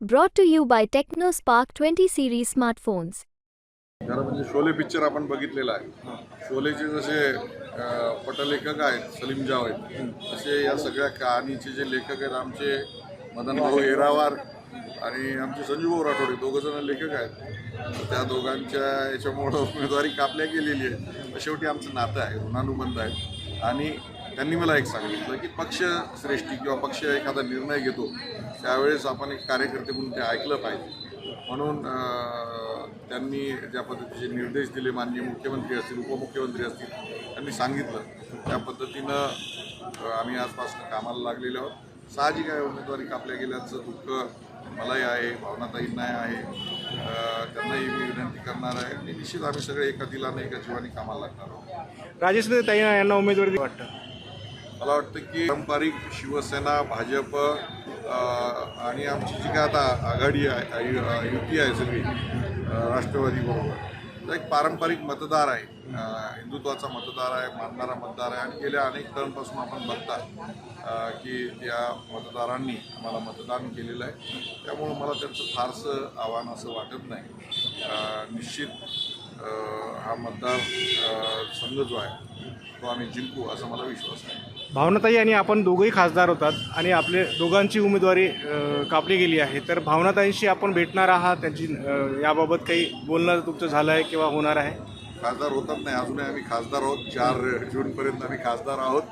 Brought to you by TechnoSpark 20 series smartphones. खरं म्हणजे Sholay picture आपण बघितलेला आहे. शोलेचे जसे पटलेखक आहेत सलीम जावेद तसे या सगळ्या कहाणीचे जे लेखक आहेत आमचे मदन भाऊ येरावार आणि आमचे संजू भाऊ राठोडे दोघं जण लेखक आहेत. त्या दोघांच्या याच्यामुळं उमेदवारी कापल्या गेलेली आहे शेवटी आमचं नातं आहे ऋणानुबंध आहे. आणि त्यांनी मला एक सांगितलं की पक्ष श्रेष्ठी किंवा पक्ष एखादा निर्णय घेतो त्यावेळेस आपण एक कार्यकर्ते म्हणून ते ऐकलं पाहिजे. म्हणून त्यांनी ज्या पद्धतीचे निर्देश दिले माननीय मुख्यमंत्री असतील उपमुख्यमंत्री असतील त्यांनी सांगितलं. त्या पद्धतीनं आम्ही आजपासून कामाला लागलेलो आहोत. साहजिक आहे उमेदवारी कापल्या गेल्याचं दुःख मलाही आहे भावनाताईंनाही आहे. अं, त्यांनाही मी विनंती करणार आहे. आणि निश्चित आम्ही सगळे एका दिलाने एका जीवाने कामाला लागणार आहोत. राजेश ताई यांना उमेदवारी वाटतं. मला वाटतं की पारंपरिक शिवसेना भाजप आणि आमची जी काय आता आघाडी आहे युती आहे सगळी राष्ट्रवादीबरोबर तर एक पारंपरिक मतदार आहे. हिंदुत्वाचा मतदार आहे मानणारा मतदार आहे आणि गेल्या अनेक टर्मपासून आपण बघता की त्या मतदारांनी आम्हाला मतदान केलेलं आहे. त्यामुळं मला त्यांचं फारसं आव्हान असं वाटत नाही. निश्चित हा मतदार संघ जो आहे तो आम्ही जिंकू असा मला विश्वास आहे. भावनाताई आणि आपण दोघंही खासदार होतात आणि आपले दोघांची उमेदवारी कापली गेली आहे. तर भावनाताईंशी आपण भेटणार आहात त्यांची याबाबत काही बोलणं तुमचं झालं आहे किंवा होणार आहे? खासदार होतात नाही अजूनही आम्ही खासदार आहोत. चार जूनपर्यंत आम्ही खासदार आहोत.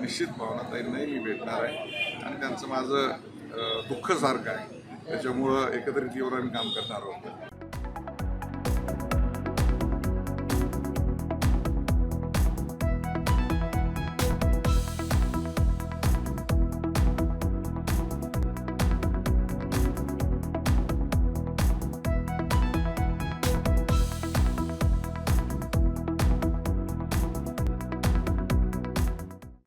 निश्चित भावनाताईंनाही मी भेटणार आहे. आणि त्यांचं माझं दुःखसारखं आहे. त्याच्यामुळं एकत्रित येऊन आम्ही काम करणार आहोत.